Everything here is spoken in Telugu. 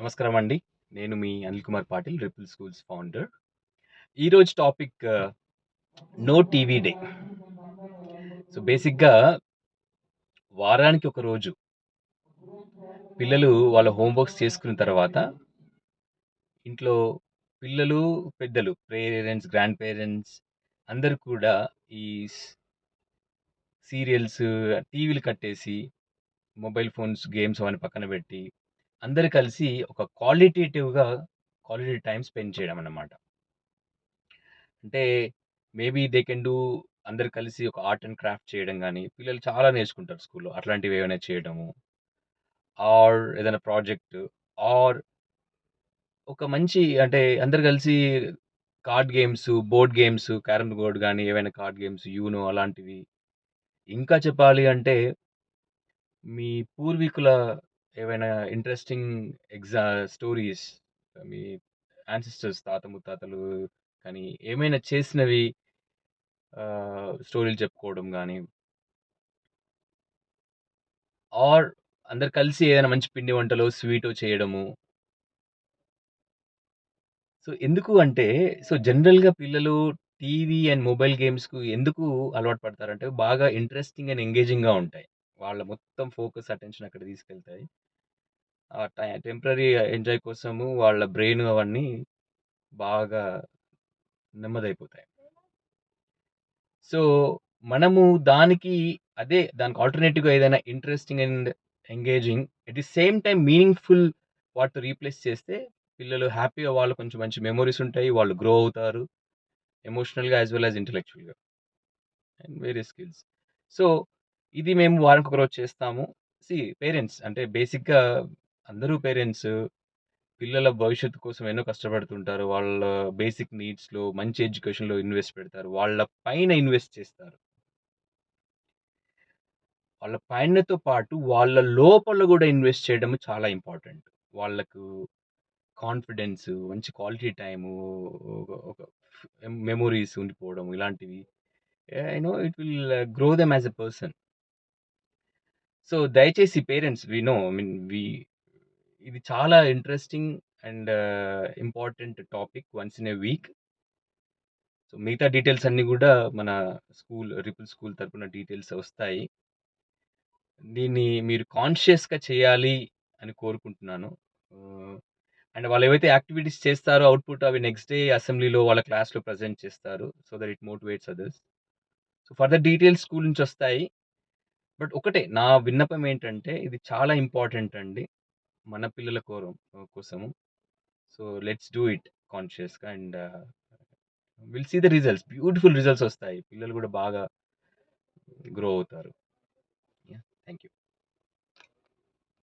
నమస్కారం అండి. నేను మీ Anil Kumar Patil, Ripple Schools founder. ఈరోజు topic no TV day. So, బేసిక్‌గా వారానికి ఒక రోజు పిల్లలు వాళ్ళ హోమ్ వర్క్స్ చేసుకున్న తర్వాత ఇంట్లో పిల్లలు, పెద్దలు, పేరెంట్స్, గ్రాండ్ పేరెంట్స్ అందరూ కూడా ఈ సీరియల్స్, టీవీలు కట్టేసి, మొబైల్ ఫోన్స్, గేమ్స్ అవన్నీ పక్కన పెట్టి, అందరు కలిసి ఒక క్వాలిటేటివ్‌గా క్వాలిటీ టైం స్పెండ్ చేయడం అన్నమాట. అంటే మేబీ దే కెన్ డూ అందరు కలిసి ఒక ఆర్ట్ అండ్ క్రాఫ్ట్ చేయడం కానీ పిల్లలు చాలా నేర్చుకుంటారు స్కూల్‌లో. అట్లాంటివి ఏమైనా చేయడము. ఆర్ ఏదైనా ప్రాజెక్ట్ ఆర్ ఒక మంచి అంటే అందరు కలిసి card games, board games, carrom board కానీ ఏవైనా కార్డ్ గేమ్స్, యూనో అలాంటివి. ఇంకా చెప్పాలి అంటే మీ పూర్వీకుల ఏవైనా ఇంట్రెస్టింగ్ ఎగ్జా స్టోరీస్ మీ యాన్సిస్టర్స్ తాత ముత్తాతలు కానీ ఏమైనా చేసినవి స్టోరీలు చెప్పుకోవడం కానీ ఆర్ అందరు కలిసి ఏదైనా మంచి పిండి వంటలో, స్వీటో చేయడము. సో, ఎందుకు అంటే సో, జనరల్‌గా పిల్లలు టీవీ అండ్ మొబైల్ గేమ్స్‌కు ఎందుకు అలవాటు పడతారంటే బాగా ఇంట్రెస్టింగ్ అండ్ ఎంగేజింగ్‌గా ఉంటాయి. వాళ్ళ మొత్తం ఫోకస్, అటెన్షన్ అక్కడ తీసుకెళ్తాయి. టెంపరీ టై టెంపరరీ ఎంజాయ్ కోసము వాళ్ళ బ్రెయిన్ అవన్నీ బాగా నెమ్మదైపోతాయి. సో, మనము దానికి అదే దానికి ఆల్టర్‌నేటివ్‌గా ఏదైనా interesting and engaging at the same time meaningful వాటితో రీప్లేస్ చేస్తే పిల్లలు హ్యాపీగా వాళ్ళు కొంచెం మంచి మెమొరీస్ ఉంటాయి. వాళ్ళు గ్రో అవుతారు. ఎమోషనల్‌గా as well as ఇంటలెక్చువల్‌గా. And various skills. So, ఇది మేము వారానికి ఒక రోజు చేస్తాము. సి పేరెంట్స్ అంటే బేసిక్‌గా అందరూ పేరెంట్స్ పిల్లల భవిష్యత్తు కోసం ఎన్నో కష్టపడుతుంటారు. వాళ్ళ బేసిక్ నీడ్స్‌లో మంచి ఎడ్యుకేషన్‌లో ఇన్వెస్ట్ పెడతారు. వాళ్ళ పైన ఇన్వెస్ట్ చేస్తారు. వాళ్ళ పైనతో పాటు వాళ్ళ లోపల కూడా ఇన్వెస్ట్ చేయడం చాలా ఇంపార్టెంట్. వాళ్ళకు కాన్ఫిడెన్స్, మంచి క్వాలిటీ టైము, ఒక మెమొరీస్ ఉండిపోవడం ఇలాంటివి. You know it will uh, grow them as a person. So, దయచేసి parents we know I mean we ఇది చాలా interesting and important topic once in a week. So, మిగతా డీటెయిల్స్ అన్నీ కూడా మన స్కూల్ రిపుల్ స్కూల్ తరఫున డీటెయిల్స్ వస్తాయి. దీన్ని మీరు కాన్షియస్‌గా చేయాలి అని కోరుకుంటున్నాను. Uh, అండ్ వాళ్ళు ఏవైతే యాక్టివిటీస్ చేస్తారో అవుట్‌పుట్ అవి నెక్స్ట్ డే అసెంబ్లీలో వాళ్ళ క్లాస్‌లో ప్రెజెంట్ చేస్తారు. So that it motivates others. So, further details school నుంచి వస్తాయి. బట్ ఒకటే నా విన్నపం ఏంటంటే ఇది చాలా ఇంపార్టెంట్ అండి. మన పిల్లల కోరం కోసము. సో లెట్స్ డూ ఇట్ కాన్షియస్గా and will see the results. Beautiful results వస్తాయి. పిల్లలు కూడా బాగా గ్రో అవుతారు. Thank you